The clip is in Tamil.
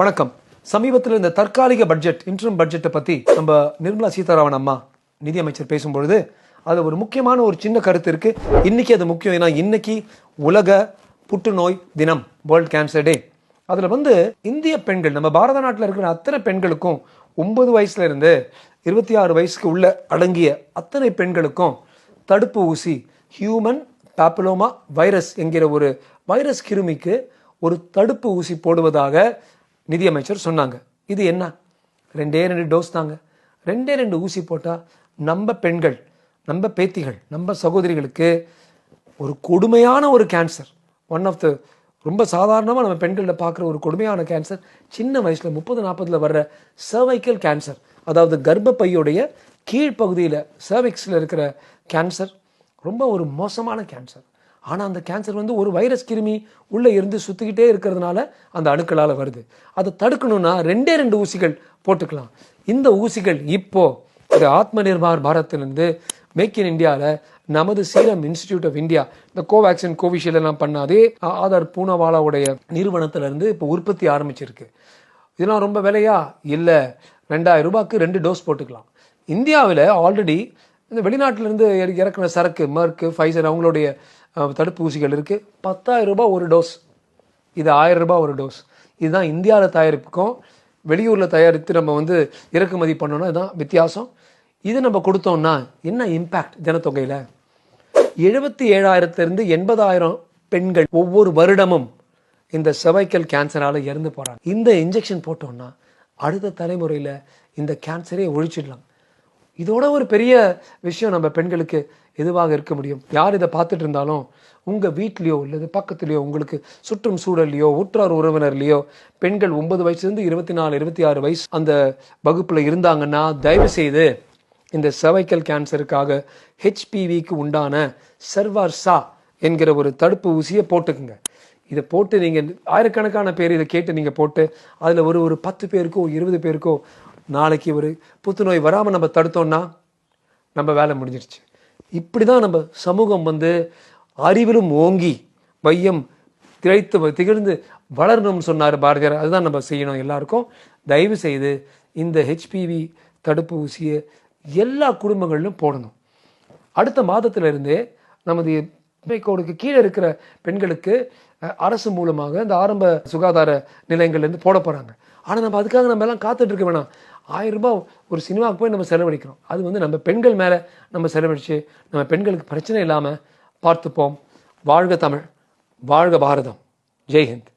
வணக்கம். சமீபத்தில் இந்த தற்காலிக பட்ஜெட் இன்டர்ம் பட்ஜெட்டை பற்றி நம்ம நிர்மலா சீதாராமன் அம்மா நிதியமைச்சர் பேசும்பொழுது அது ஒரு முக்கியமான ஒரு சின்ன கருத்து இருக்குது இன்னைக்கு அது முக்கியம். ஏன்னா இன்னைக்கு உலக புற்றுநோய் தினம் வேர்ல்ட் கேன்சர் டே அதில் வந்து இந்திய பெண்கள் நம்ம பாரத நாட்டில் இருக்கிற அத்தனை பெண்களுக்கும் ஒன்பது வயசுல இருந்து இருபத்தி ஆறு வயசுக்கு உள்ள அடங்கிய அத்தனை பெண்களுக்கும் தடுப்பு ஊசி ஹியூமன் பாப்புலோமா வைரஸ் என்கிற ஒரு வைரஸ் கிருமிக்கு ஒரு தடுப்பு ஊசி போடுவதாக நிதியமைச்சர் சொன்னாங்க. இது என்ன? ரெண்டே ரெண்டு டோஸ் தாங்க. ரெண்டே ரெண்டு ஊசி போட்டால் நம்ம பெண்கள் நம்ம பேத்திகள் நம்ம சகோதரிகளுக்கு ஒரு கொடுமையான ஒரு கேன்சர் ஒன் ஆஃப் த ரொம்ப சாதாரணமாக நம்ம பெண்களில் பார்க்குற ஒரு கொடுமையான கேன்சர் சின்ன வயசில் முப்பது நாற்பதில் வர்ற சர்வைக்கல் கேன்சர் அதாவது கர்ப்பப்பையுடைய கீழ்ப்பகுதியில் சர்விக்ஸில் இருக்கிற கேன்சர் ரொம்ப ஒரு மோசமான கேன்சர் ஆனால் அந்த கேன்சர் வந்து ஒரு வைரஸ் கிருமி உள்ளே இருந்து சுற்றிக்கிட்டே இருக்கிறதுனால அந்த அணுக்களால் வருது. அதை தடுக்கணும்னா ரெண்டே ரெண்டு ஊசிகள் போட்டுக்கலாம். இந்த ஊசிகள் இப்போ இந்த ஆத்ம நிர்பார் பாரத்திலிருந்து மேக் இன் இந்தியாவில் நமது சீரம் இன்ஸ்டிடியூட் ஆஃப் இந்தியா இந்த கோவேக்சின் கோவிஷீல்டு எல்லாம் பண்ணாதே ஆதார் பூனவாலாவுடைய நிறுவனத்திலேருந்து இப்போ உற்பத்தி ஆரம்பிச்சிருக்கு. இதெல்லாம் ரொம்ப விலையா? இல்லை. ரெண்டாயிரம் ரூபாய்க்கு ரெண்டு டோஸ் போட்டுக்கலாம். இந்தியாவில் ஆல்ரெடி இந்த வெளிநாட்டிலேருந்து இறக்குன சரக்கு மர்க்கு ஃபைசர் அவங்களுடைய தடுப்பூசிகள் இருக்குது பத்தாயிரம் ரூபாய் ஒரு டோஸ். இது ஆயிரம் ரூபாய் ஒரு டோஸ். இதுதான் இந்தியாவில் தயாரிப்புக்கும் வெளியூரில் தயாரித்து நம்ம வந்து இறக்குமதி பண்ணோன்னா இதுதான் வித்தியாசம். இது நம்ம கொடுத்தோம்னா என்ன இம்பேக்ட் ஜனத்தொகையில்? எழுபத்தி ஏழாயிரத்திலிருந்து எண்பதாயிரம் பெண்கள் ஒவ்வொரு வருடமும் இந்த செவைக்கல் கேன்சரால் இறந்து போகிறாங்க இந்த இன்ஜெக்ஷன் போட்டோம்னா அடுத்த தலைமுறையில் இந்த கேன்சரே ஒழிச்சிடலாம். இதோட ஒரு பெரிய விஷயம் நம்ம பெண்களுக்கு எதுவாக இருக்க முடியும்? யார் இதை பார்த்துட்டு இருந்தாலும் உங்கள் வீட்லேயோ இல்லது பக்கத்துலேயோ உங்களுக்கு சுற்றும் சூழல்லையோ உற்றார் உறவினர்லையோ பெண்கள் ஒன்பது வயசுலேருந்து இருபத்தி நாலு இருபத்தி ஆறு வயசு அந்த வகுப்பில் இருந்தாங்கன்னா தயவு செய்து இந்த செவைக்கல் கேன்சருக்காக ஹெச்பிவிக்கு உண்டான சர்வார்சா என்கிற ஒரு தடுப்பு ஊசியை போட்டுக்குங்க. இதை போட்டு நீங்கள் ஆயிரக்கணக்கான பேர் இதை கேட்டு நீங்கள் போட்டு அதில் ஒரு ஒரு பத்து பேருக்கோ இருபது பேருக்கோ நாளைக்கு ஒரு புத்துநோய் வராமல் நம்ம தடுத்தோம்னா நம்ம வேலை முடிஞ்சிருச்சு. இப்படி தான் நம்ம சமூகம் வந்து அறிவிலும் ஓங்கி மையம் திளைத்து திகழ்ந்து வளரணும்னு சொன்னார் பாரதியார். அதுதான் நம்ம செய்யணும் எல்லாருக்கும். தயவு செய்து இந்த ஹெச்பிவி தடுப்பு ஊசியை எல்லா குடும்பங்களிலும் போடணும். அடுத்த மாதத்துல இருந்தே நமது கோடுக்கு கீழே இருக்கிற பெண்களுக்கு அரசு மூலமாக இந்த ஆரம்ப சுகாதார நிலையங்கள்லேருந்து போட போகிறாங்க ஆனால் நம்ம அதுக்காக நம்ம எல்லாம் காத்துட்டு இருக்க வேணாம். ஆயிரம் ரூபாய் ஒரு சினிமாவுக்கு போய் நம்ம செலவழிக்கிறோம். அது வந்து நம்ம பெண்கள் மேலே நம்ம செலவழித்து நம்ம பெண்களுக்கு பிரச்சனை இல்லாமல் பார்த்துப்போம். வாழ்க தமிழ் வாழ்க பாரதம். ஜெய்ஹிந்த்